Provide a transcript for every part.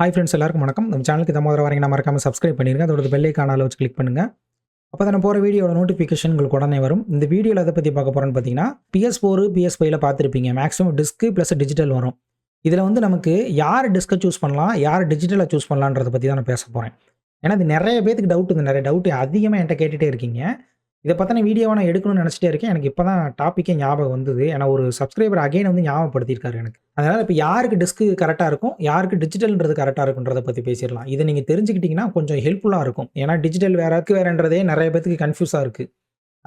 Hi friends எல்லாருக்கும் வணக்கம். நம்ம சேனலுக்கு இதை மாதிரி வரீங்க மறக்காமல் சப்ஸ்கிரைப் பண்ணிருங்க. அதோட பெல்லைக்கான அளவு வச்சு கிளிக் பண்ணுங்க. அப்போ தான் போகிற வீடியோட நோட்டிஃபிகேஷன் உங்களுக்கு உடனே வரும். இந்த வீடியோவில் எதை பற்றி பார்க்க போகிறோன்னு பார்த்தீங்கன்னா பிஎஸ் ஃபோர் பிஎஸ் ஃபைவ்ல பார்த்துருப்பீங்க. மேக்ஸிமம் டிஸ்க்கு ப்ளஸ் டிஜிட்டல் வரும். இதில் வந்து நமக்கு யார் டிஸ்கை சூஸ் பண்ணலாம் யார் டிஜிட்டலை சூஸ் பண்ணலான்றதை பற்றி தான் நான் பேச போகிறேன் ஏன்னா இது நிறைய பேத்துக்கு டவுட் இந்த நிறைய டவுட் அதிகமாக என்கிட்ட கேட்டுகிட்டே இருக்கீங்க. இதை பற்றின வீடியோவை நான் எடுக்கணும்னு நினச்சிட்டே இருக்கேன். எனக்கு இப்போ தான் டாப்பிக்கே ஞாபகம் வந்தது. ஏன்னா ஒரு சப்ஸ்கிரைபர் அகைன் வந்து ஞாபகப்படுத்தியிருக்காரு எனக்கு. அதனால் இப்போ யாருக்கு டிஸ்க்கு கரெக்டாக இருக்கும்? யாருக்கு டிஜிட்டல்ன்றது கரெக்டாக இருக்குன்றதை பற்றி பேசிடலாம். இதை நீங்கள் தெரிஞ்சுக்கிட்டிங்கன்னா கொஞ்சம் ஹெல்ப்ஃபுல்லாக இருக்கும். ஏன்னா டிஜிட்டல் வேறக்கு வேறன்றதே நிறைய பேத்துக்கு கன்ஃபியூஸாக இருக்குது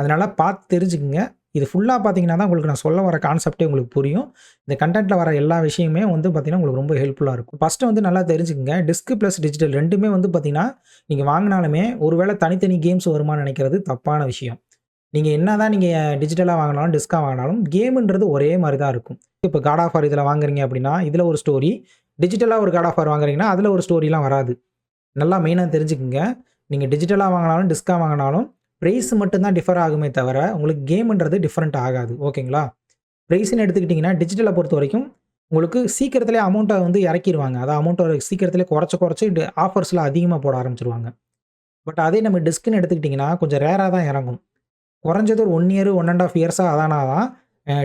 அதனால் பார்த்து தெரிஞ்சுக்குங்க. இது ஃபுல்லாக பார்த்தீங்கன்னா தான் உங்களுக்கு நான் சொல்ல வர கான்செப்டே உங்களுக்கு புரியும். இந்த கண்டென்ட்டில் வர எல்லா விஷயமே வந்து பார்த்திங்கன்னா உங்களுக்கு ரொம்ப ஹெல்ப்ஃபுல்லாக இருக்கும். ஃபஸ்ட்டு வந்து நல்லா தெரிஞ்சுக்கங்க. டிஸ்க் ப்ளஸ் டிஜிட்டல் ரெண்டுமே வந்து பார்த்தீங்கன்னா நீங்கள் வாங்கினாலுமே ஒருவேளை தனித்தனி கேம்ஸ் வருமானு நினைக்கிறது தப்பான விஷயம். நீங்கள் என்ன தான் நீங்கள் டிஜிட்டலாக வாங்கினாலும் டிஸ்காக வாங்கினாலும் கேமுன்றது ஒரே மாதிரி தான் இருக்கும். இப்போ காட் ஆஃப் ஆர் இதில் வாங்குறீங்க அப்படின்னா இதில் ஒரு ஸ்டோரி டிஜிட்டலாக ஒரு காட் ஆஃப் ஆர் வாங்குறீங்கன்னா அதில் ஒரு ஸ்டோரிலாம் வராது. நல்லா மெயினாக தெரிஞ்சுக்குங்க. நீங்கள் டிஜிட்டலாக வாங்கினாலும் டிஸ்காக வாங்கினாலும் ப்ரைஸ் மட்டும்தான் டிஃபர் ஆகுமே தவிர உங்களுக்கு கேம்ன்றது டிஃப்ரெண்ட் ஆகாது. ஓகேங்களா ப்ரைஸ்ன்னு எடுத்துக்கிட்டிங்கன்னா டிஜிட்டலை பொறுத்த வரைக்கும் உங்களுக்கு சீக்கிரத்திலே அமௌண்ட்டை வந்து இறக்கிடுவாங்க அதான் அமௌண்ட்டை சீக்கிரத்திலே குறைச்சி குறைச்சி ஆஃபர்ஸில் அதிகமாக போட ஆரம்பிச்சிருவாங்க. பட் அதே நம்ம டிஸ்க்குன்னு எடுத்துக்கிட்டிங்கன்னா கொஞ்சம் ரேராக தான் இறங்கும். குறைஞ்சது ஒரு one year one and half இயர்ஸாக அதானா தான்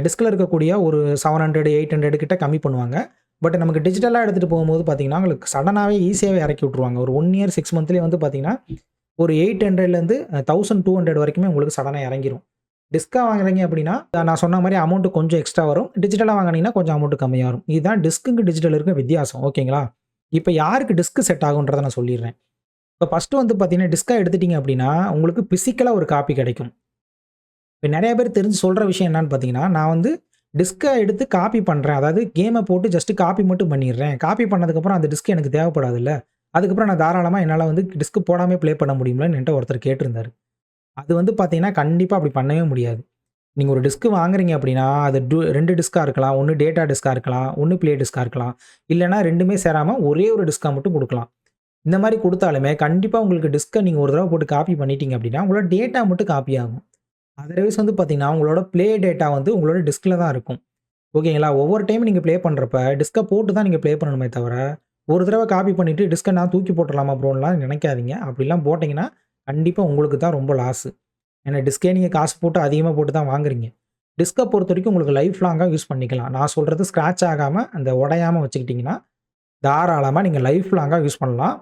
டிஸ்கில் இருக்கக்கூடிய ஒரு செவன் ஹண்ட்ரட் எயிட் ஹண்ட்ரட் கிட்ட கம்மி பண்ணுவாங்க. பட் நமக்கு டிஜிட்டலாக எடுத்துகிட்டு போகும்போது பார்த்தீங்கன்னா உங்களுக்கு சடனாகவே ஈஸியாகவே இறக்கி விட்ருவாங்க ஒரு ஒன் இயர் சிக்ஸ் மந்த்லேயே வந்து பார்த்திங்கன்னா ஒரு எயிட் ஹண்ட்ரட்லேருந்து தௌசண்ட் டூ ஹண்ட்ரட் வரைக்குமே உங்களுக்கு சடனாக இறங்கிரும். டிஸ்காக வாங்குறீங்க அப்படின்னா நான் சொன்ன மாதிரி அமௌண்ட்டு கொஞ்சம் எக்ஸ்ட்ரா வரும். டிஜிட்டலாக வாங்கினீங்கன்னா கொஞ்சம் அமௌண்ட் கம்மியாக வரும் இதுதான் டிஸ்க்குங்க டிஜிட்டல் இருக்க வித்தியாசம் ஓகேங்களா இப்போ யாருக்கு டிஸ்க்கு செட் ஆகுன்றதை நான் சொல்லிடுறேன். இப்போ ஃபஸ்ட்டு வந்து பார்த்தீங்கன்னா டிஸ்காக எடுத்துட்டீங்க அப்படின்னா உங்களுக்கு ஃபிசிக்கலாக ஒரு காப்பி கிடைக்கும். இப்போ நிறைய பேர் தெரிஞ்சு சொல்கிற விஷயம் என்னன்னு பார்த்தீங்கன்னா நான் வந்து டிஸ்கை எடுத்து காப்பி பண்ணுறேன் அதாவது கேமை போட்டு ஜஸ்ட்டு காப்பி மட்டும் பண்ணிடுறேன். காப்பி பண்ணதுக்கப்புறம் அந்த டிஸ்க் எனக்கு தேவைப்படாதுல்ல. அதுக்கப்புறம் நான் தாராளமாக என்னால் வந்து டிஸ்க் போடாமல் ப்ளே பண்ண முடியும்லன்னு என்கிட்ட ஒருத்தர் கேட்டிருந்தாரு. அது வந்து பார்த்தீங்கன்னா கண்டிப்பாக அப்படி பண்ணவே முடியாது. நீங்கள் ஒரு டிஸ்க்கு வாங்குறீங்க அப்படின்னா அது டூ ரெண்டு டிஸ்காக இருக்கலாம் ஒன்று டேட்டா டிஸ்காக இருக்கலாம் ஒன்று ப்ளே டிஸ்காக இருக்கலாம். இல்லைனா ரெண்டுமே சேராமல் ஒரே ஒரு டிஸ்காக மட்டும் கொடுக்கலாம். இந்த மாதிரி கொடுத்தாலுமே கண்டிப்பாக உங்களுக்கு டிஸ்க்கை நீங்கள் ஒரு தடவை போட்டு காப்பி பண்ணிட்டீங்க அப்படின்னா உங்களோட டேட்டா மட்டும் காப்பி ஆகும். அதர்வைஸ் வந்து பார்த்தீங்கன்னா உங்களோட ப்ளே டேட்டா வந்து உங்களோட டிஸ்கில் தான் இருக்கும். ஓகேங்களா ஒவ்வொரு டைம் நீங்கள் ப்ளே பண்ணுறப்ப டிஸ்கை போட்டு தான் நீங்கள் ப்ளே பண்ணணுமே தவிர ஒரு தடவை காப்பி பண்ணிவிட்டு டிஸ்கை நான் தூக்கி போட்டுடலாமா ப்ரோன்லாம் நினைக்காதீங்க. அப்படிலாம் போட்டிங்கன்னா கண்டிப்பாக உங்களுக்கு தான் ரொம்ப லாஸு ஏன்னா டிஸ்கே நீங்கள் காசு போட்டு அதிகமாக போட்டு தான் வாங்குறீங்க. டிஸ்கை பொறுத்த வரைக்கும் உங்களுக்கு லைஃப் லாங்காக யூஸ் பண்ணிக்கலாம். நான் சொல்கிறது ஸ்க்ராட்ச் ஆகாமல் அந்த உடையாமல் வச்சுக்கிட்டிங்கன்னா தாராளமாக நீங்கள் லைஃப் லாங்காக யூஸ் பண்ணலாம்.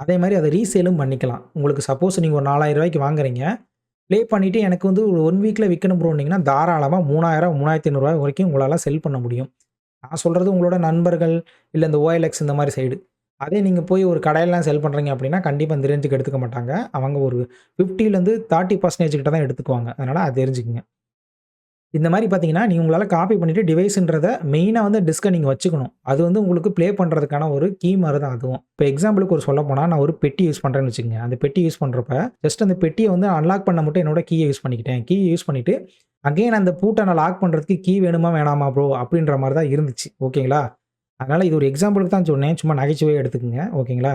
அதே மாதிரி அதை ரீசேலும் பண்ணிக்கலாம். உங்களுக்கு சப்போஸ் நீங்கள் ஒரு நாலாயிரம் ரூபாய்க்கு வாங்குறீங்க. ப்ளே பண்ணிவிட்டு எனக்கு வந்து ஒரு ஒன் வீக்கில் விற்கணும் ப்ரோனிங்கன்னா தாராளமாக மூணாயிரம் மூணாயிரத்தி ஐநூறுரூவா வரைக்கும் உங்களால் செல் பண்ண முடியும். நான் சொல்கிறது உங்களோட நண்பர்கள் இல்லை இந்த ஓஎல்எக்ஸ் இந்த மாதிரி சைடு அதே நீங்கள் போய் ஒரு கடையெல்லாம் செல் பண்ணுறீங்க அப்படின்னா கண்டிப்பாக இந்த ரேஞ்சுக்கு எடுத்துக்க மாட்டாங்க. அவங்க ஒரு ஃபிஃப்டிலேருந்து தேர்ட்டி பர்சன்டேஜ் கிட்ட தான் எடுத்துக்குவாங்க. அதனால் அது தெரிஞ்சுக்கங்க. இந்த மாதிரி பார்த்தீங்கன்னா நீங்கள் உங்களால் காப்பி பண்ணிவிட்டு டிவைஸுன்றதை மெயினாக வந்து டிஸ்கை நீங்கள் வச்சுக்கணும். அது வந்து உங்களுக்கு ப்ளே பண்ணுறதுக்கான ஒரு கீ மாதிரி தான் அதுவும். இப்போ எக்ஸாம்பிளுக்கு ஒரு சொல்ல போனால் நான் ஒரு பெட்டி யூஸ் பண்ணுறேன்னு வச்சுக்கோங்க. அந்த பெட்டி யூஸ் பண்ணுறப்ப ஜஸ்ட் அந்த பெட்டியை வந்து அன்லாக் பண்ண மட்டும் என்னோட கீயை யூஸ் பண்ணிக்கிட்டேன். கீ யூஸ் பண்ணிவிட்டு அகைன் அந்த பூட்டை நான் லாக் பண்ணுறதுக்கு கீ வேணுமா வேணாமா ப்ரோ அப்படின்ற மாதிரி தான் இருந்துச்சு. ஓகேங்களா அதனால் இது ஒரு எக்ஸாம்பிளுக்கு தான் சொன்னேன். சும்மா நகைச்சுவையை எடுத்துக்கோங்க. ஓகேங்களா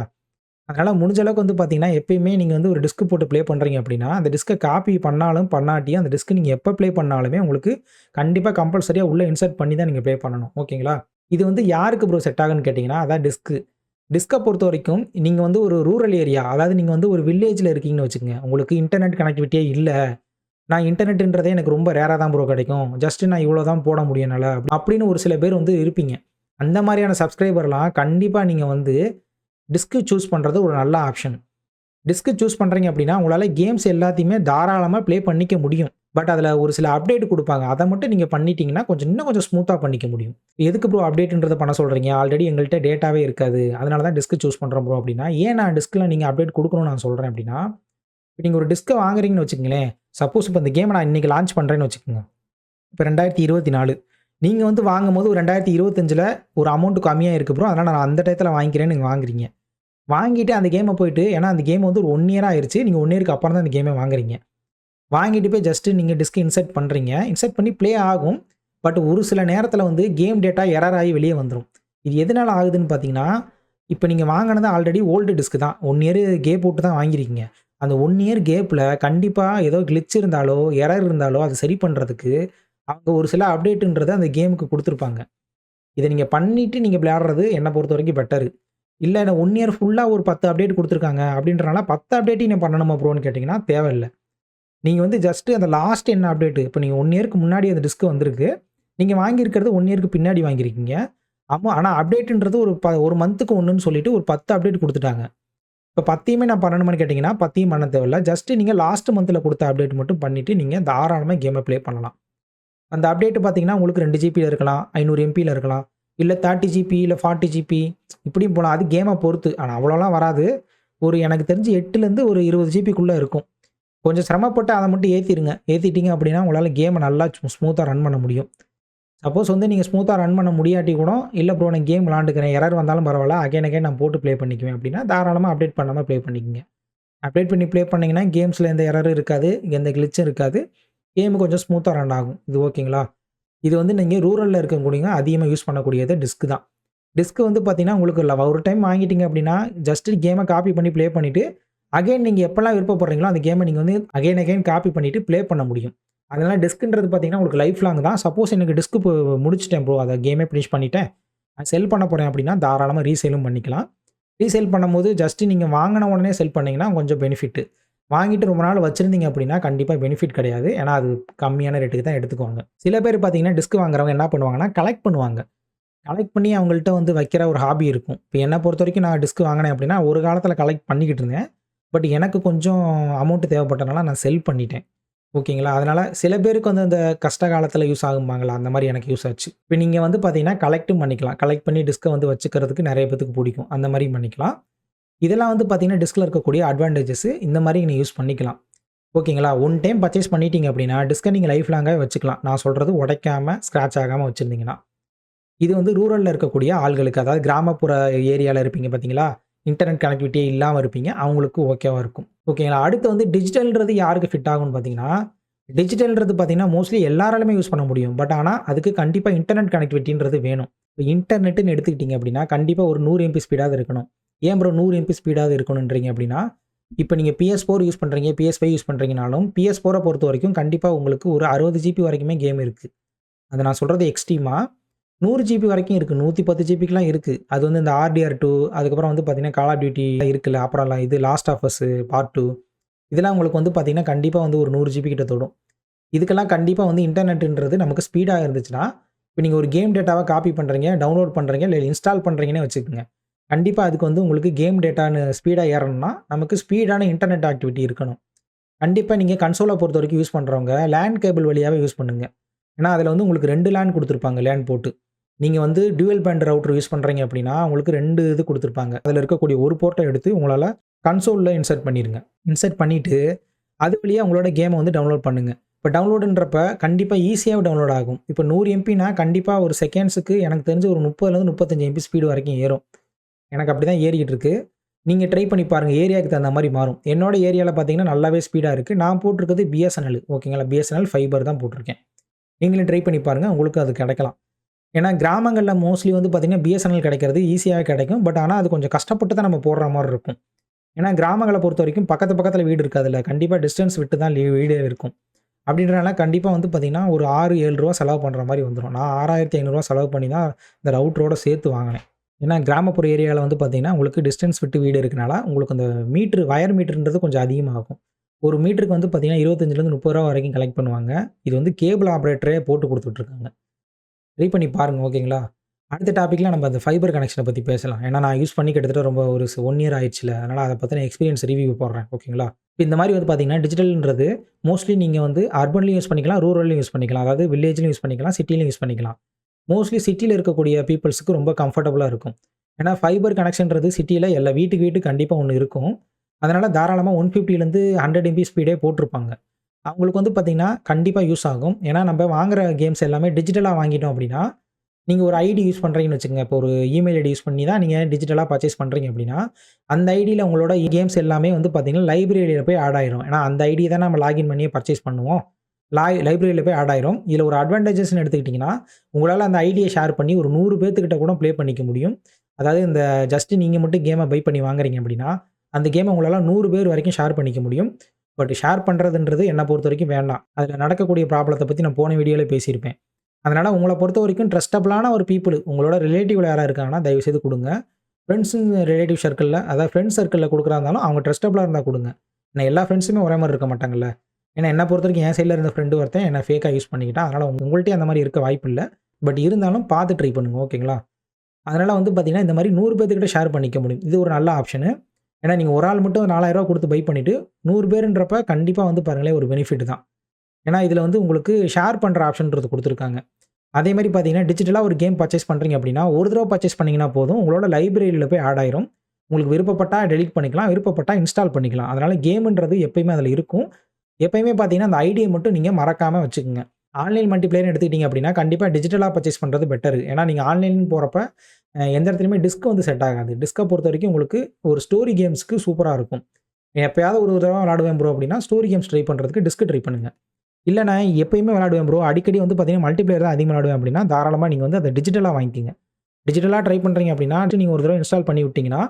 அதனால் முடிஞ்ச அளவுக்கு வந்து பார்த்தீங்கன்னா எப்பயுமே நீங்கள் வந்து ஒரு டிஸ்க் போட்டு ப்ளே பண்ணுறீங்க அப்படின்னா அந்த டிஸ்க்கை காப்பி பண்ணாலும் பண்ணாட்டியும் அந்த டிஸ்க் நீங்கள் எப்போ ப்ளே பண்ணாலுமே உங்களுக்கு கண்டிப்பாக கம்பல்சரியாக உள்ளே இன்சர்ட் பண்ணி தான் நீங்கள் ப்ளே பண்ணணும். ஓகேங்களா? இது வந்து யாருக்கு ப்ரோ செட் ஆகுன்னு கேட்டிங்கன்னா அதான் டிஸ்க்கு டிஸ்கை பொறுத்த வரைக்கும் நீங்கள் வந்து ஒரு ரூரல் ஏரியா அதாவது நீங்கள் வந்து ஒரு வில்லேஜில் இருக்கீங்கன்னு வச்சுக்கோங்க. உங்களுக்கு இன்டர்நெட் கனெக்டிவிட்டியே இல்லை. நான் இன்டர்நெட்டுன்றதே எனக்கு ரொம்ப ரேராக தான் ப்ரோ கிடைக்கும். ஜஸ்ட்டு நான் இவ்வளோ தான் போட முடியும் என்னால். அப்படின்னு ஒரு சில பேர் வந்து இருப்பீங்க. அந்த மாதிரியான சப்ஸ்கிரைபர்லாம் கண்டிப்பாக நீங்கள் வந்து டிஸ்க்கு சூஸ் பண்ணுறது ஒரு நல்ல ஆப்ஷன் டிஸ்க்கு சூஸ் பண்ணுறீங்க அப்படின்னா உங்களால் கேம்ஸ் எல்லாத்தையுமே தாராளமாக ப்ளே பண்ணிக்க முடியும். பட் அதில் ஒரு சில அப்டேட் கொடுப்பாங்க. அதை மட்டும் நீங்கள் பண்ணிட்டீங்கன்னா கொஞ்சம் இன்னும் கொஞ்சம் ஸ்மூத்தாக பண்ணிக்க முடியும். எதுக்கு ப்ரோ அப்டேட்ன்றதை பண்ண சொல்கிறீங்க ஆல்ரெடி எங்கள்கிட்ட டேட்டாவே இருக்காது. அதனால தான் டிஸ்க்கு சூஸ் பண்ணுறோம் ப்ரோ அப்படின்னா ஏன் நான் டிஸ்கில் நீங்கள் அப்டேட் கொடுக்கணும்னு நான் சொல்கிறேன் அப்படின்னா இப்போ நீங்கள் ஒரு டிஸ்க்கை வாங்குறீங்கன்னு வச்சுக்கங்களேன். சப்போஸ் இப்போ இந்த கேமை நான் இன்றைக்கி லான்ச் பண்ணுறேன்னு வச்சுக்கோங்க. இப்போ ரெண்டாயிரத்தி இருபத்தி நாலு. நீங்கள் வந்து வாங்கும் போது ஒரு ரெண்டாயிரத்தி இருபத்தஞ்சில் ஒரு அமௌண்ட்டு கம்மியாக இருக்குது ப்ரோ அதனால் நான் அந்த டயத்தில் வாங்கிக்கிறேன்னு நீங்கள் வாங்குறீங்க. வாங்கிட்டு அந்த கேமை போயிட்டு ஏன்னா அந்த கேம் வந்து ஒரு ஒன் இயர் ஆயிடுச்சு நீங்கள் ஒன் இயருக்கு அப்புறம் தான் அந்த கேமை வாங்குறீங்க. வாங்கிட்டு போய் ஜஸ்ட்டு நீங்கள் டிஸ்க் இன்சர்ட் பண்ணுறீங்க இன்சர்ட் பண்ணி ப்ளே ஆகும். பட் ஒரு சில நேரத்தில் வந்து கேம் டேட்டா எரர் ஆகி வெளியே வந்துடும் இது எதனால் ஆகுதுன்னு பார்த்தீங்கன்னா இப்போ நீங்கள் வாங்கினது ஆல்ரெடி ஓல்டு டிஸ்க் தான். ஒன் இயர் கேப் போட்டு தான் வாங்கியிருக்கீங்க அந்த ஒன் இயர் கேப்பில் கண்டிப்பாக ஏதோ கிளிச் இருந்தாலோ எரர் இருந்தாலோ அதை சரி பண்ணுறதுக்கு அவங்க ஒரு சில அப்டேட்டுன்றதை அந்த கேமுக்கு கொடுத்துருப்பாங்க. இதை நீங்கள் பண்ணிவிட்டு நீங்கள் விளையாடுறது என்னை பொறுத்த வரைக்கும் பெட்டரு இல்லை நான் ஒன் இயர் ஃபுல்லாக ஒரு 10 அப்டேட் கொடுத்துருக்காங்க அப்படின்றனால 10 அப்டேட்டையும் நான் பண்ணணுமா ப்ரோன்னு கேட்டிங்கன்னா தேவையில்லை நீங்கள் வந்து ஜஸ்ட்டு அந்த லாஸ்ட் என்ன அப்டேட் இப்போ நீங்கள் ஒன் இயருக்கு முன்னாடி அந்த டிஸ்க் வந்திருக்கு. நீங்கள் வாங்கியிருக்கிறது ஒன் இயருக்கு பின்னாடி வாங்கியிருக்கீங்க. ஆமாம் ஆனால் அப்டேட்டுன்றது ஒரு ப ஒரு மந்த்துக்கு ஒன்றுன்னு சொல்லிட்டு ஒரு 10 அப்டேட் கொடுத்துட்டாங்க இப்போ 10யுமே நான் பண்ணணுமான்னு கேட்டீங்கன்னா, 10யும் பண்ண தேவையில்ல. ஜஸ்ட்டு நீங்கள் லாஸ்ட் மந்தில் கொடுத்த அப்டேட் மட்டும் பண்ணிவிட்டு நீங்கள் தாராளமாக கேமை ப்ளே பண்ணலாம். அந்த அப்டேட் பார்த்தீங்கன்னா, உங்களுக்கு ரெண்டு ஜிபியில் இருக்கலாம், ஐநூறு எம்பியில் இருக்கலாம். இல்லை தேர்ட்டி ஜிபி, இல்லை ஃபார்ட்டி ஜிபி இப்படியும் போகலாம் அது கேமை பொறுத்து. ஆனால் அவ்வளோலாம் வராது. ஒரு எனக்கு தெரிஞ்சு எட்டுலேருந்து ஒரு இருபது ஜிபிக்குள்ளே இருக்கும். கொஞ்சம் சிரமப்பட்டு அதை மட்டும் ஏற்றிடுங்க ஏற்றிட்டீங்க அப்படின்னா, உங்களால் கேமை நல்லா ஸ்மூத்தாக ரன் பண்ண முடியும். சப்போஸ் வந்து நீங்கள் ஸ்மூத்தாக ரன் பண்ண முடியாட்டி கூட, இல்லை ப்ரோ நான் கேம் விளாண்டுக்கிறேன் எரர் வந்தாலும் பரவாயில்ல அகைன் அகைன் நான் போட்டு ப்ளே பண்ணிக்குவேன் அப்படின்னா, தாராளமாக அப்டேட் பண்ணாம ப்ளே பண்ணிக்கோங்க அப்டேட் பண்ணி ப்ளே பண்ணீங்கன்னா, கேம்ஸில் எந்த எரரும் இருக்காது. எந்த கிளிச்சும் இருக்காது. கேமு கொஞ்சம் ஸ்மூத்தாக ரன் ஆகும். இது ஓகேங்களா? இது வந்து நீங்கள் ரூரலில் இருக்கக்கூடிய அதிகமாக யூஸ் பண்ணக்கூடியது டிஸ்க் தான். டிஸ்க் வந்து பார்த்தீங்கன்னா, உங்களுக்கு இல்லை ஒரு டைம் வாங்கிட்டீங்க அப்படின்னா, ஜஸ்ட் கேமை காப்பி பண்ணி ப்ளே பண்ணிவிட்டு அகைன் நீங்கள் எப்போல்லாம் விருப்பப்படுறீங்களோ, அந்த கேமை நீங்கள் வந்து அகைன் அகைன் காப்பி பண்ணிவிட்டு ப்ளே பண்ண முடியும். அதனால் டிஸ்க்குன்றது பார்த்தீங்கன்னா, உங்களுக்கு லைஃப் லாங் தான். சப்போஸ் எனக்கு டிஸ்க்கு முடிச்சிட்டேன் ப்ரோ. அதை கேமே ஃபினிஷ் பண்ணிட்டேன். நான் செல் பண்ண போகிறேன் அப்படின்னா, தாராளமாக ரீசேலும் பண்ணிக்கலாம். ரீசேல் பண்ணும்போது ஜஸ்ட்டு நீங்கள் வாங்கின உடனே செல் பண்ணீங்கன்னா, கொஞ்சம் பெனிஃபிட். வாங்கிட்டு ரொம்ப நாள் வச்சுருந்தீங்க அப்படின்னா, கண்டிப்பாக பெனிஃபிட் கிடையாது. ஏன்னா அது கம்மியான ரேட்டுக்கு தான் எடுத்துக்குவாங்க. சில பேர் பார்த்தீங்கன்னா, டிஸ்க் வாங்குறவங்க என்ன பண்ணுவாங்கன்னா, கலெக்ட் பண்ணுவாங்க. கலெக்ட் பண்ணி அவங்கள்ட்ட வந்து வைக்கிற ஒரு ஹாபி இருக்கும். இப்போ என்னை பொறுத்த வரைக்கும் நான் டிஸ்க் வாங்கினேன் அப்படின்னா, ஒரு காலத்தில் கலெக்ட் பண்ணிக்கிட்டு இருந்தேன். பட் எனக்கு கொஞ்சம் அமௌண்ட் தேவைப்பட்டனால நான் செல் பண்ணிட்டேன். ஓகேங்களா? அதனால் சில பேருக்கு வந்து அந்த கஷ்ட காலத்தில் யூஸ் ஆகும்பாங்களா அந்த மாதிரி எனக்கு யூஸ் ஆச்சு. இப்போ நீங்கள் வந்து பார்த்தீங்கன்னா, கலெக்ட்டும் பண்ணிக்கலாம். கலெக்ட் பண்ணி டிஸ்கை வந்து வச்சுக்கிறதுக்கு நிறைய பேத்துக்கு பிடிக்கும் அந்த மாதிரி பண்ணிக்கலாம். இதெல்லாம் வந்து பார்த்தீங்கன்னா, டிஸ்கில் இருக்கக்கூடிய அட்வான்டேஜஸ். இந்த மாதிரி நீங்கள் யூஸ் பண்ணிக்கலாம். ஓகேங்களா? ஒன் டைம் பர்ச்சேஸ் பண்ணிட்டீங்க அப்படின்னா, டிஸ்கை நீங்கள் லைஃப் லாங்காக வச்சுக்கலாம். நான் சொல்கிறது உடைக்காம, ஸ்க்ராட்ச் ஆகாமல் வச்சுருந்தீங்கன்னா இது வந்து ரூரலில் இருக்கக்கூடிய ஆள்களுக்கு, அதாவது கிராமப்புற ஏரியாவில் இருப்பீங்க பார்த்தீங்களா? இன்டர்நெட் கனெக்டிவிட்டியே இல்லாமல் இருப்பீங்க. அவங்களுக்கு ஓகேவாக இருக்கும். ஓகேங்களா? அடுத்து வந்து டிஜிட்டல்ன்றது யாருக்கு ஃபிட் ஆகும்னு பார்த்தீங்கன்னா, டிஜிட்டல்ன்றது பார்த்தீங்கன்னா, மோஸ்ட்லி எல்லாராலுமே யூஸ் பண்ண முடியும். பட் ஆனால் அதுக்கு கண்டிப்பாக இன்டர்நெட் கனெக்டிவிட்டின்றது வேணும். இப்போ இன்டர்நெட்டுன்னு எடுத்துக்கிட்டீங்க அப்படின்னா, கண்டிப்பாக ஒரு நூறு எம்பி ஸ்பீடாக இருக்கணும். ஏன் ப்ரோ நூறு எம்பி ஸ்பீடாக இருக்கணுன்றீங்க அப்படின்னா, இப்போ நீங்கள் பிஎஸ் ஃபோர் யூஸ் பண்ணுறீங்க பிஎஸ் ஃபைவ் யூஸ் பண்ணுறீங்கன்னாலும் பிஎஸ் ஃபோரை பொறுத்த வரைக்கும் கண்டிப்பாக உங்களுக்கு ஒரு 60 ஜிபி வரைக்குமே கேம் இருக்குது அது நான் சொல்கிறது எக்ஸ்ட்ரீமாக நூறு ஜிபி வரைக்கும் இருக்குது நூற்றி பத்து ஜிபிக்குலாம் இருக்குது அது வந்து இந்த ஆர்டிஆர் டூ அதுக்கப்புறம் வந்து பார்த்தீங்கன்னா, கால் ஆஃப் டியூட்டி இருக்குல்ல. அப்புறம் இது லாஸ்ட் ஆஃப் பார்ட் டூ இதெல்லாம் உங்களுக்கு வந்து பார்த்தீங்கன்னா, கண்டிப்பாக வந்து ஒரு நூறு ஜிபி கிட்ட தொடும். இதுக்கெல்லாம் கண்டிப்பாக வந்து இன்டர்நெட்டுன்றது நமக்கு ஸ்பீடாக இருந்துச்சுன்னா, இப்போ நீங்கள் ஒரு கேம் டேட்டாவாக காப்பி பண்ணுறீங்க டவுன்லோட் பண்ணுறீங்க இல்லை இன்ஸ்டால் பண்ணுறீங்கன்னே வச்சுக்கோங்க கண்டிப்பாக அதுக்கு வந்து உங்களுக்கு கேம் டேட்டான்னு ஸ்பீடாக ஏறணும்னா, நமக்கு ஸ்பீடான இன்டர்நெட் ஆக்டிவிட்டி இருக்கணும். கண்டிப்பாக நீங்கள் கன்சோலை பொறுத்த வரைக்கும் யூஸ் பண்ணுறவங்க லேண்ட் கேபிள் வழியாகவே யூஸ் பண்ணுங்க. ஏன்னா, அதில் வந்து உங்களுக்கு ரெண்டு லேண்ட் கொடுத்துருப்பாங்க லேண்ட் போட்டு நீங்கள் வந்து டியூவல் பேண்ட் ரவுட்டர் யூஸ் பண்ணுறீங்க அப்படின்னா, உங்களுக்கு ரெண்டு இது கொடுத்துருப்பாங்க அதில் இருக்கக்கூடிய ஒரு போர்ட்டை எடுத்து உங்களால் கன்சோலில் இன்சர்ட் பண்ணிடுங்க இன்சர்ட் பண்ணிவிட்டு அது வழியாக உங்களோட கேமை வந்து டவுன்லோட் பண்ணுங்கள் இப்போ டவுன்லோடுன்றப்ப கண்டிப்பாக ஈஸியாக டவுன்லோட் ஆகும். இப்போ நூறு எம்பினா கண்டிப்பாக ஒரு செகண்ட்ஸுக்கு எனக்கு தெரிஞ்சு ஒரு 30லருந்து 35 எம்பி ஸ்பீடு வரைக்கும் ஏறும். எனக்கு அப்படிதான் ஏறிக்கிட்டு இருக்குது நீங்கள் ட்ரை பண்ணி பாருங்கள் ஏரியாவுக்கு தகுந்த மாதிரி மாறும். என்னோட ஏரியாவில் பார்த்தீங்கன்னா, நல்லாவே ஸ்பீடாக இருக்குது நான் போட்டிருக்கிறது பிஎஸ்என்எல் ஓகேங்களா? பிஎஸ்என்எல் ஃபைபர் தான் போட்டிருக்கேன். நீங்களும் ட்ரை பண்ணி பாருங்கள் உங்களுக்கு அது கிடைக்கலாம். ஏன்னா, கிராமங்களில் மோஸ்ட்லி வந்து பார்த்தீங்கன்னா, பிஎஸ்என்எல் கிடைக்கிறது ஈஸியாக கிடைக்கும். பட் ஆனால் அது கொஞ்சம் கஷ்டப்பட்டு தான் நம்ம போடுற மாதிரி இருக்கும். ஏன்னா, கிராமங்களை பொறுத்த வரைக்கும் பக்கத்து பக்கத்தில் வீடு இருக்காதுல்ல. கண்டிப்பாக டிஸ்டன்ஸ் விட்டு தான் லி வீடே இருக்கும். அப்படின்றனால கண்டிப்பாக வந்து பார்த்தீங்கன்னா, ஒரு ஆறு ஏழு ரூபா செலவு பண்ணுற மாதிரி வந்துடும் நான் ஆறாயிரத்தி ஐநூறுரூவா செலவு பண்ணி தான் இந்த ரவுட்டரோட சேர்த்து வாங்கினேன். ஏன்னா, கிராமப்புற ஏரியாவில் வந்து பார்த்தீங்கன்னா, உங்களுக்கு டிஸ்டன்ஸ் விட்டு வீடு இருக்கனால, உங்களுக்கு அந்த மீட்ரு வயர் மீட்டருன்றது கொஞ்சம் அதிகமாகும். ஒரு மீட்டருக்கு வந்து பார்த்திங்கன்னா இருபத்தஞ்சிலேருந்து முப்பது ரூபா வரைக்கும் கலெக்ட் பண்ணுவாங்க. இது வந்து கேபிள் ஆப்ரேட்டரே போட்டு கொடுத்துட்ருக்காங்க ட்ரை பண்ணி பாருங்கள் ஓகேங்களா? அடுத்த டாப்பிக்கில் நம்ம அந்த ஃபைபர் கனெக்ஷனை பற்றி பேசலாம். ஏன்னா, நான் யூஸ் பண்ணி கிட்டத்தட்ட ரொம்ப ஒரு ஒன் இயர் ஆயிடுச்சுல அதனால் அதை பத்தின எக்ஸ்பீரியன்ஸ் ரிவ்யூ போடுறேன். ஓகேங்களா? இப்போ இந்த மாதிரி வந்து பார்த்தீங்கன்னா, டிஜிட்டல்ன்றது மோஸ்ட்லி நீங்கள் வந்து அர்பன்லையும் யூஸ் பண்ணிக்கலாம், ரூரல்லையும் யூஸ் பண்ணிக்கலாம். அதாவது வில்லேஜ்லையும் யூஸ் பண்ணிக்கலாம், சிட்டிலையும் யூஸ் பண்ணிக்கலாம். மோஸ்ட்லி சிட்டியில் இருக்கக்கூடிய பீப்புள்ஸுக்கு ரொம்ப கம்ஃபர்டபுளாக இருக்கும். ஏன்னா, ஃபைபர் கனெக்ஷன்றது சிட்டியில் எல்லா வீட்டுக்கு வீட்டுக்கு கண்டிப்பாக ஒன்று இருக்கும். அதனால் தாராளமாக ஒன் ஃபிஃப்டிலேருந்து ஹண்ட்ரட் எம்பி ஸ்பீடே போட்டிருப்பாங்க. அவங்களுக்கு வந்து பார்த்தீங்கன்னா, கண்டிப்பாக யூஸ் ஆகும். ஏன்னா, நம்ம வாங்குகிற கேம்ஸ் எல்லாமே டிஜிட்டலாக வாங்கிட்டோம் அப்படின்னா, நீங்கள் ஒரு ஐடி யூஸ் பண்ணுறீங்கன்னு வச்சுக்கோங்க இப்போ ஒரு இமெயில் ஐடி யூஸ் பண்ணி தான் நீங்கள் டிஜிட்டலாக பர்ச்சேஸ் பண்ணுறீங்க அப்படின்னா, அந்த ஐடியில் உங்களோட கேம்ஸ் எல்லாமே வந்து பார்த்திங்கன்னா லைப்ரரியில் போய் ஆட் ஆயிரும். ஏன்னா, அந்த ஐடி தான் நம்ம லாகின் பண்ணியே பர்ச்சேஸ் பண்ணுவோம். லாய் லைப்ரரியில் போய் ஆட் ஆயிரும். இதில் ஒரு அட்வான்டேஜஸ்ன்னு எடுத்துக்கிட்டிங்கன்னா உங்களால் அந்த ஐடியை ஷேர் பண்ணி ஒரு நூறு பேர்த்துக்கிட்ட கூட ப்ளே பண்ணிக்க முடியும். அதாவது இந்த ஜஸ்ட் நீங்கள் மட்டும் கேமை பை பண்ணி வாங்குறீங்க அப்படின்னா, அந்த கேமை உங்களால் நூறு பேர் வரைக்கும் ஷேர் பண்ணிக்க முடியும். பட் ஷேர் பண்ணுறதுன்றது என்னை பொறுத்த வரைக்கும் வேண்டாம். அதில் நடக்கக்கூடிய ப்ராப்ளத்தை பற்றி நான் போன வீடியோவில் பேசியிருப்பேன். அதனால் உங்களை பொறுத்த வரைக்கும் ட்ரஸ்டபிளான ஒரு பீப்புள் உங்களோட ரிலேட்டிவ்ல யாராக இருக்காங்கன்னா, தயவுசெய்து கொடுங்க ஃப்ரெண்ட்ஸு ரிலேட்டிவ் சர்க்கிளில் அதாவது ஃப்ரெண்ட்ஸ் சர்க்கிளில் கொடுக்குறா இருந்தாலும் அவங்க ட்ரஸ்டபிளாக இருந்தால் கொடுங்க ஏன்னா எல்லா ஃப்ரெண்ட்ஸுமே ஒரே மாதிரி இருக்க மாட்டாங்கல்ல ஏன்னா என்ன பொறுத்த வரைக்கும் என் சைடில் இருந்த ஃப்ரெண்டு ஒருத்தன் என்ன ஃபேக்காக யூஸ் பண்ணிக்கிட்டான். அதனால் உங்கள்கிட்ட அந்த மாதிரி இருக்க வாய்ப்பு இல்லை. பட் இருந்தாலும் பார்த்து ட்ரை பண்ணுங்க ஓகேங்களா அதனால் வந்து பார்த்தீங்கன்னா இந்த மாதிரி நூறு பேர்த்துக்கிட்ட ஷேர் பண்ணிக்க முடியும். இது ஒரு நல்ல ஆப்ஷனு ஏன்னா நீங்கள் ஒரு ஆள் மட்டும் நாலாயிரரூவா கொடுத்து பை பண்ணிவிட்டு நூறு பேருன்றப்ப கண்டிப்பாக வந்து பாருங்களேன் ஒரு பெனிஃபிட் தான். ஏன்னா இதில் வந்து உங்களுக்கு ஷேர் பண்ணுற ஆப்ஷன்றது கொடுத்துருக்காங்க. அதே மாதிரி பார்த்தீங்கன்னா டிஜிட்டலாக ஒரு கேம் பர்ச்சேஸ் பண்ணுறீங்க அப்படின்னா ஒரு தடவை பர்ச்சேஸ் பண்ணிங்கன்னா போதும் உங்களோட லைப்ரரியில் போய் ஆட் ஆயிரும். உங்களுக்கு விருப்பப்பட்டால் டெலிட் பண்ணிக்கலாம் விருப்பப்பட்டால் இன்ஸ்டால் பண்ணிக்கலாம். அதனால் கேமுன்றது எப்பயுமே அதில் இருக்கும். எப்பயுமே பார்த்தீங்கன்னா அந்த ஐடியை மட்டும் நீங்கள் மறக்காமல் வச்சுக்கோங்க. ஆன்லைன் மல்டிப்ளேயர் எடுத்துக்கிட்டீங்க அப்படின்னா கண்டிப்பாக டிஜிட்டலாக பர்ச்சேஸ் பண்ணுறது பெட்டர் ஏன்னா நீங்கள் ஆன்லைன் போகிறப்ப எந்த இடத்துலையுமே டிஸ்க் வந்து செட் ஆகாது. டிஸ்கை பொறுத்த வரைக்கும் உங்களுக்கு ஒரு ஸ்டோரி கேம்ஸ்க்கு சூப்பராக இருக்கும். எப்பயாவது ஒரு தடவை விளாடுவேன் ப்ரோ அப்படின்னா ஸ்டோரி கேம்ஸ் ட்ரை பண்ணுறதுக்கு டிஸ்க் ட்ரை பண்ணுங்கள் இல்லை நான் எப்பயுமே விளாடுவேன் ப்ரோ அடிக்கடி வந்து பார்த்தீங்கன்னா மல்டிப்ளேயர் தான் அதிகமாக விளாடுவேன் அப்படின்னா தாராளமாக நீங்கள் வந்து அதை டிஜிட்டலாக வாங்கிக்கிங்க. டிஜிட்டலாக ட்ரை பண்ணுறீங்க அப்படின்னா நீங்கள் ஒரு தடவை இன்ஸ்டால் பண்ணி விட்டிங்கன்னா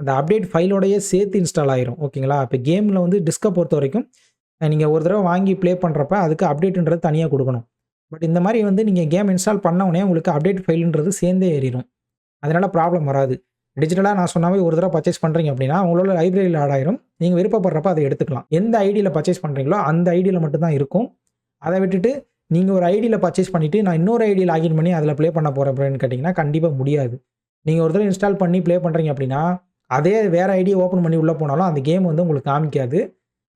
அந்த அப்டேட் ஃபைலோடையே சேர்த்து இன்ஸ்டால் ஆயிரும். ஓகேங்களா இப்போ கேமில் வந்து டிஸ்கை பொறுத்த வரைக்கும் நீங்கள் ஒரு தடவை வாங்கி ப்ளே பண்ணுறப்ப அதுக்கு அப்டேட்டுன்றது தனியாக கொடுக்கணும். பட் இந்த மாதிரி வந்து நீங்கள் கேம் இன்ஸ்டால் பண்ண உடனே உங்களுக்கு அப்டேட் ஃபைலுன்றது சேர்ந்தே ஏறிடும் அதனால் ப்ராப்ளம் வராது. டிஜிட்டலாக நான் சொன்னாவே ஒரு தடவை பர்ச்சேஸ் பண்ணுறீங்க அப்படின்னா உங்களோட லைப்ரரியில் ஆட் ஆயிரும். நீங்கள் விருப்பப்படுறப்ப அதை எடுத்துக்கலாம். எந்த ஐடியில் பர்ச்சேஸ் பண்ணுறீங்களோ அந்த ஐடியில் மட்டும்தான் இருக்கும். அதை விட்டுட்டு நீங்கள் ஒரு ஐடியில் பர்ச்சேஸ் பண்ணிவிட்டு நான் இன்னொரு ஐடியில் லாகின் பண்ணி அதில் ப்ளே பண்ண போகிறேன் அப்படின்னு கேட்டிங்கன்னா கண்டிப்பாக முடியாது. நீங்கள் ஒரு தடவை இன்ஸ்டால் பண்ணி ப்ளே பண்ணுறீங்க அப்படின்னா அதே வேறு ஐடியை ஓப்பன் பண்ணி உள்ளே போனாலும் அந்த கேம் வந்து உங்களுக்கு காமிக்காது.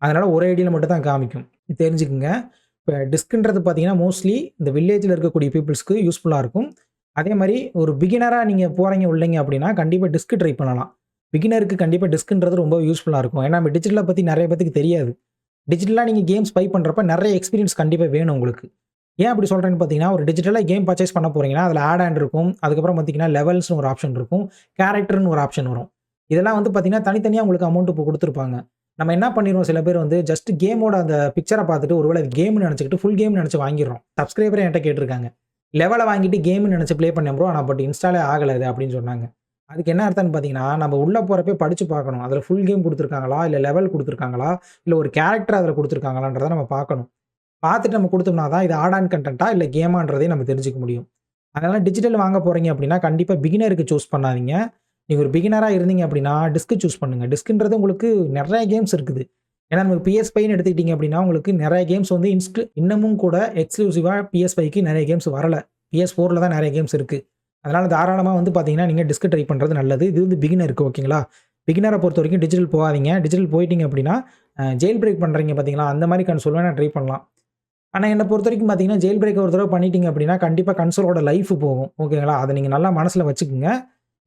அதனால் ஒரு ஐடியில் மட்டும் தான் காமிக்கும். இது தெரிஞ்சுக்குங்க. இப்போ டிஸ்க்ன்றது பார்த்தீங்கன்னா மோஸ்ட்லி இந்த வில்லேஜில் இருக்கக்கூடிய பீப்புள்ஸ்க்கு யூஸ்ஃபுல்லாக இருக்கும். அதே மாதிரி ஒரு பிகினராக நீங்கள் போகிறீங்க உள்ளீங்க அப்படின்னா கண்டிப்பாக டிஸ்க் ட்ரை பண்ணலாம். பிகினருக்கு கண்டிப்பாக டிஸ்க்ன்றது ரொம்ப யூஸ்ஃபுல்லாக இருக்கும். ஏன்னா நம்ம டிஜிட்டலை பற்றி நிறைய பேத்துக்கு தெரியாது. டிஜிட்டலாக நீங்கள் கேம்ஸ் பை பண்ணுறப்ப நிறைய எக்ஸ்பீரியன்ஸ் கண்டிப்பாக வேணும் உங்களுக்கு. ஏன் அப்படி சொல்கிறேன்னு பார்த்தீங்கன்னா ஒரு டிஜிட்டலாக கேம் பர்ச்சேஸ் பண்ண போகிறீங்கன்னா அதில் ஆட் ஆண்ட் இருக்கும். அதுக்கப்புறம் பார்த்தீங்கன்னா லெவல்ஸ்னு ஒரு ஆப்ஷன் இருக்கும். கேரக்டர்னு ஒரு ஆப்ஷன் வரும். இதெல்லாம் வந்து பார்த்தீங்கன்னா தனித்தனியாக உங்களுக்கு அமௌண்ட் இப்போ கொடுத்துருப்பாங்க. நம்ம என்ன பண்ணிடுவோம் சில பேர் வந்து ஜஸ்ட் கேமோட அந்த பிக்சரை பார்த்துட்டு ஒருவேளை கேம்னு நினச்சிக்கிட்டு ஃபுல் கேம் நினச்சி வாங்கிடுறோம். சப்ஸ்கிரைபரே என்கிட்ட கேட்டிருக்காங்க. லெவலை வாங்கிட்டு கேம்னு நினச்சி ப்ளே பண்ணேன் ப்ரோ ஆனால் பட் இன்ஸ்டாலே ஆகலை அப்படின்னு சொன்னாங்க. அதுக்கு என்ன அர்த்தம்னு பார்த்தீங்கன்னா நம்ம உள்ளே போகிறப்பே படித்து பார்க்கணும். அதில் ஃபுல் கேம் கொடுத்துருக்காங்களா? இல்லை லெவல் கொடுத்துருக்காங்களா? இல்லை ஒரு கேரக்டர் அதில் கொடுத்துருக்காங்களான்றதை நம்ம பார்க்கணும். பார்த்துட்டு நம்ம கொடுத்தோம்னா தான் இது ஆட் ஆன் கண்டென்ட்டா இல்லை கேமான்றதையும் நம்ம தெரிஞ்சுக்க முடியும். அதனால் டிஜிட்டல் வாங்க போகிறீங்க அப்படின்னா கண்டிப்பாக பிகினருக்கு சூஸ் பண்ணாதீங்க. நீங்கள் ஒரு பிகினராக இருந்தீங்க அப்படின்னா டிஸ்க் சூஸ் பண்ணுங்கள் டிஸ்க்ன்றது உங்களுக்கு நிறைய கேம்ஸ் இருக்குது. ஏன்னா நமக்கு பிஎஸ் ஃபைன்னு எடுத்துக்கிட்டீங்க அப்படின்னா உங்களுக்கு நிறைய கேம்ஸ் வந்து இன்ஸ்ட் இன்னமும் கூட எக்ஸ்க்ளூசிவாக பிஎஸ் ஃபைக்கு நிறைய கேம்ஸ் வரலை. பிஎஸ் ஃபோரில் தான் நிறைய கேம்ஸ் இருக்குது அதனால் தாராளமாக வந்து பார்த்தீங்கன்னா நீங்கள் டிஸ்க் ட்ரை பண்ணுறது நல்லது. இது வந்து பிகினருக்கு ஓகேங்களா பிகினரை பொறுத்த வரைக்கும் டிஜிட்டல் போகாதீங்க. டிஜிட்டல் போயிட்டீங்க அப்படின்னா ஜெயில் பிரேக் பண்ணுறீங்க பார்த்தீங்களா அந்த மாதிரி கன்சோல் வேணால் ட்ரை பண்ணலாம். ஆனால் என்னை பொறுத்த வரைக்கும் பார்த்தீங்கன்னா ஜெயில் பிரேக் ஒரு தடவை பண்ணிட்டீங்க அப்படின்னா கண்டிப்பாக கன்சோலோட லைஃப் போகும் ஓகேங்களா அதை நீங்கள் நல்லா மனசில் வச்சுக்கோங்க.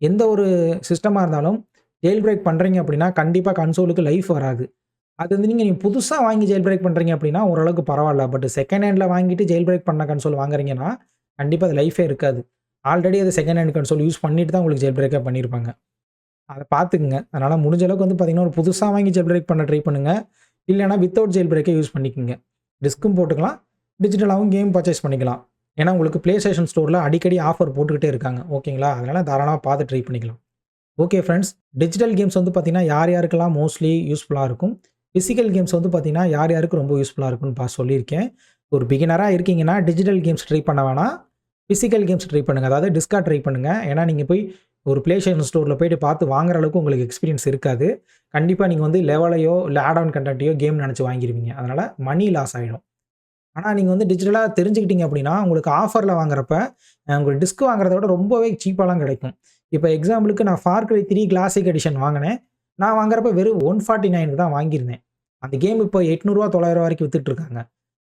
எந்த ஒரு சிஸ்டமாக இருந்தாலும் ஜெயில் பிரேக் பண்ணுறீங்க அப்படின்னா கண்டிப்பாக கன்சோலுக்கு லைஃப் வராது. அது வந்து நீங்கள் நீங்கள் புதுசாக வாங்கி ஜெயில் பிரேக் பண்ணுறீங்க அப்படின்னா ஓரளவுக்கு பரவாயில்ல. பட் செகண்ட் ஹேண்டில் வாங்கிட்டு ஜெயில் பிரேக் பண்ண கன்சோல் வாங்குறீங்கன்னா கண்டிப்பாக அது லைஃபே இருக்காது. ஆல்ரெடி அது செகண்ட் ஹேண்ட் கன்சோல் யூஸ் பண்ணிட்டு தான் உங்களுக்கு ஜெயில் பிரேக்கே பண்ணியிருப்பாங்க அதை பார்த்துக்குங்க. அதனால் முடிஞ்ச அளவுக்கு வந்து பார்த்தீங்கன்னா ஒரு புதுசாக வாங்கி ஜெயில் பிரேக் பண்ண ட்ரை பண்ணுங்கள் இல்லைனா வித்தவுட் ஜெயில் பிரேக்கே யூஸ் பண்ணிக்கோங்க டிஸ்க்கும் போட்டுக்கலாம். டிஜிட்டலாகவும் கேம் பர்ச்சேஸ் பண்ணிக்கலாம். ஏன்னா உங்களுக்கு ப்ளே ஸ்டேஷன் ஸ்டோரில் அடிக்கடி ஆஃபர் போட்டுக்கிட்டே இருக்காங்க. ஓகேங்களா? அதனால் தாராளமாக பார்த்து ட்ரை பண்ணிக்கலாம். ஓகே ஃப்ரெண்ட்ஸ் டிஜிட்டல் கேம்ஸ் வந்து பார்த்தீங்கன்னா யார் யாருக்கெல்லாம் மோஸ்ட்லி யூஸ்ஃபுல்லாக இருக்கும்? ஃபிசிக்கல் கேம்ஸ் வந்து பார்த்தீங்கன்னா யார் யாருக்கு ரொம்ப யூஸ்ஃபுல்லாக இருக்கும்னு பா சொல்லியிருக்கேன். ஒரு பிகினராக இருக்கீங்கன்னா டிஜிட்டல் கேம்ஸ் ட்ரை பண்ண வேணாம். ஃபிசிக்கல் கேம்ஸ் ட்ரை பண்ணுங்கள் அதாவது டிஸ்காக ட்ரை பண்ணுங்கள் ஏன்னா நீங்கள் போய் ஒரு ப்ளே ஸ்டேஷன் ஸ்டோரில் போயிட்டு பார்த்து வாங்குற அளவுக்கு உங்களுக்கு எக்ஸ்பீரியன்ஸ் இருக்காது. கண்டிப்பாக நீங்கள் வந்து லெவலையோ இல்லை ஆட் ஆன் கண்டென்ட்டையோ கேம் நினச்சி வாங்கிடுவீங்க அதனால் மணி லாஸ் ஆகிடும் ஆனால் நீங்கள் வந்து டிஜிட்டலாக தெரிஞ்சுக்கிட்டீங்க அப்படின்னா உங்களுக்கு ஆஃபரில் வாங்குறப்ப உங்களுக்கு டிஸ்க் வாங்குறத விட ரொம்பவே சீப்பாலாம் கிடைக்கும். இப்போ எக்ஸாம்பிளுக்கு நான் ஃபார்க்ரை த்ரீ கிளாசிக் எடிஷன் வாங்கினேன். நான் வாங்குறப்ப வெறும் ஒன் ஃபார்ட்டி நைனுக்கு தான் வாங்கியிருந்தேன். அந்த கேம் இப்போ எட்நூறுவா தொள்ளாயிரம் வரைக்கும் வித்துட்ருக்காங்க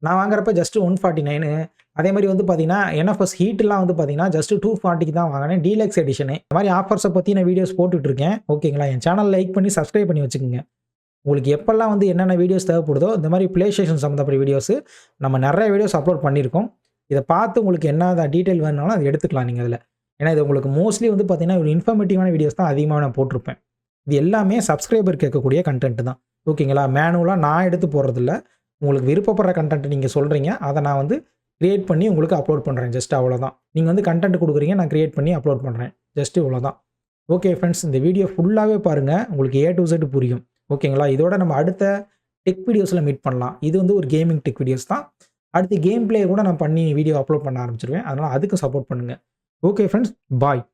நான் வாங்குறப்ப ஜஸ்ட் ஒன் ஃபார்ட்டி நைனு அதே மாதிரி வந்து பார்த்தீங்கன்னா என்எஃப்எஸ் ஹீட்லாம் வந்து பார்த்தீங்கன்னா ஜஸ்ட் டூ ஃபார்ட்டிக்கு தான் வாங்கினேன். டீலக்ஸ் எடிஷனு இந்த மாதிரி ஆஃபர்ஸை பற்றி நான் வீடியோஸ் போட்டுட்ருக்கேன். ஓகேங்களா என் சேனல் லைக் பண்ணி சப்ஸ்கிரைப் பண்ணி வச்சுக்கோங்க. உங்களுக்கு எப்பெல்லாம் வந்து என்னென்ன வீடியோஸ் தேவைப்படுதோ இந்த மாதிரி ப்ளே ஸ்டேஷன் சம்மந்தப்பட்ட வீடியோஸு நம்ம நிறைய வீடியோஸ் அப்லோட் பண்ணியிருக்கோம். இதை பார்த்து உங்களுக்கு என்ன டீட்டெயில் வேணுனாலும் அதை எடுத்துக்கலாம் நீங்கள் அதில். ஏன்னா இது உங்களுக்கு மோஸ்ட்லி வந்து பார்த்தீங்கன்னா ஒரு இன்ஃபர்மேட்டிவான வீடியோஸ் தான் அதிகமாக நான் போட்டிருப்பேன். இது எல்லாமே சப்ஸ்கிரைபர் கேட்கக்கூடிய கண்டென்ட் தான். ஓகேங்களா மேனுவலாக நான் எடுத்து போடுறதில்ல. உங்களுக்கு விருப்பப்படுற கண்டென்ட் நீங்கள் சொல்கிறீங்க அதை நான் வந்து க்ரியேட் பண்ணி உங்களுக்கு அப்லோட் பண்ணுறேன் ஜஸ்ட் அவ்வளோதான் நீங்கள் வந்து கண்டென்ட் கொடுக்குறீங்க நான் க்ரியேட் பண்ணி அப்லோட் பண்ணுறேன் ஜஸ்ட் இவ்வளோதான் ஓகே ஃப்ரெண்ட்ஸ் இந்த வீடியோ ஃபுல்லாகவே பாருங்கள் உங்களுக்கு ஏ டு செட் புரியும். ஓகேங்களா? இதோட நம்ம அடுத்த டெக் வீடியோஸில் மீட் பண்ணலாம். இது வந்து ஒரு கேமிங் டெக் வீடியோஸ் தான். அடுத்து கேம் பிளே கூட நான் பண்ணி வீடியோ அப்லோட் பண்ண ஆரம்பிச்சிருவேன். அதனால் அதுக்கு சப்போர்ட் பண்ணுங்கள் ஓகே ஃப்ரெண்ட்ஸ் பாய்